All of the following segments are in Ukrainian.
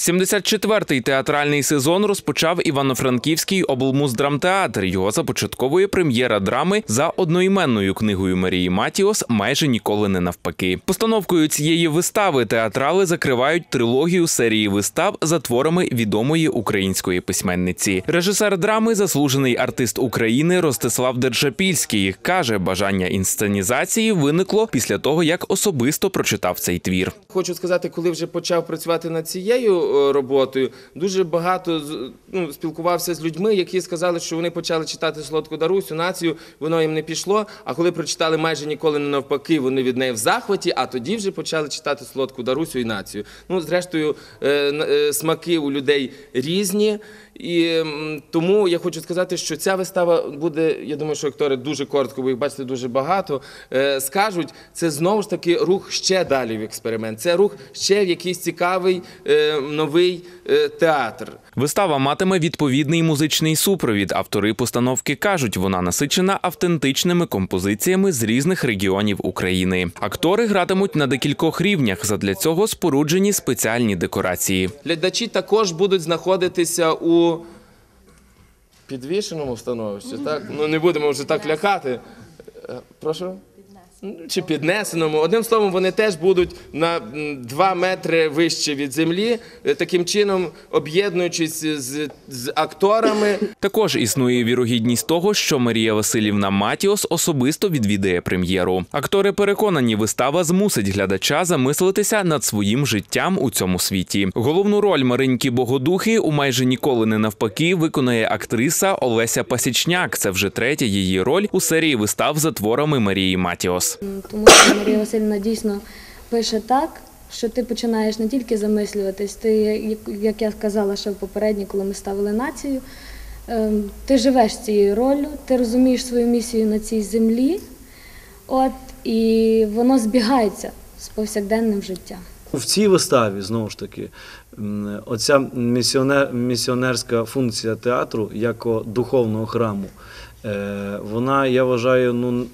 74-й театральний сезон розпочав Івано-Франківський облмуздрамтеатр. Його започатковує прем'єра драми за одноіменною книгою Марії Матіос майже ніколи не навпаки. Постановкою цієї вистави театрали закривають трилогію серії вистав за творами відомої української письменниці. Режисер драми, заслужений артист України Ростислав Держапільський, каже, бажання інсценізації виникло після того, як особисто прочитав цей твір. Хочу сказати, коли вже почав працювати над цією роботою, дуже багато ну, спілкувався з людьми, які сказали, що вони почали читати солодку Дарусю, націю, воно їм не пішло. А коли прочитали майже ніколи не навпаки, вони від неї в захваті, а тоді вже почали читати солодку Дарусю і націю. Ну, зрештою, е, е, смаки у людей різні. І тому я хочу сказати, що ця вистава буде. Я думаю, що актори дуже коротко, ви їх бачите дуже багато. е, Скажуть, це знову ж таки рух ще далі в експеримент. Це рух ще в якийсь цікавий е, новий е, театр. Вистава матиме відповідний музичний супровід. Автори постановки кажуть, вона насичена автентичними композиціями з різних регіонів України. Актори гратимуть на декількох рівнях. Задля цього споруджені спеціальні декорації. Глядачі також будуть знаходитися у підвішеному становищі. Так? Ну не будемо вже так лякати. Е, Прошу? Чи піднесеному. Одним словом, вони теж будуть на м, два метри вище від землі, е, таким чином об'єднуючись з, з акторами. Також існує вірогідність того, що Марія Васильівна Матіос особисто відвідає прем'єру. Актори переконані, вистава змусить глядача замислитися над своїм життям у цьому світі. Головну роль Мариньки Богодухи у майже ніколи не навпаки виконує актриса Олеся Пасічняк. Це вже третя її роль у серії вистав за творами Марії Матіос. Тому що Марія Васильівна дійсно пише так, що ти починаєш не тільки замислюватись, ти, як- я сказала ще попередній, коли ми ставили націю, ем, ти живеш цією роллю, ти розумієш свою місію на цій землі, от, і воно збігається з повсякденним життям. В цій виставі знову ж таки оця місіонер, місіонерська функція театру як духовного храму. Е, Вона, я вважаю, ну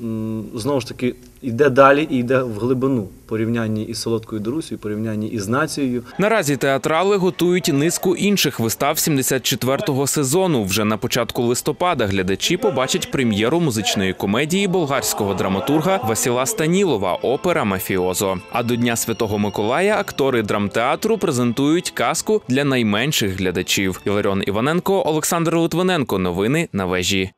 знову ж таки йде далі і йде в глибину порівнянні із солодкою Дарусею, в порівнянні із нацією. Наразі театрали готують низку інших вистав 74-го сезону. Вже на початку листопада глядачі побачать прем'єру музичної комедії болгарського драматурга Васіла Станілова Опера Мафіозо. А до Дня Святого Миколая актори драмтеатру презентують казку для найменших глядачів. Іларіон Іваненко, Олександр Литвиненко. Новини на вежі.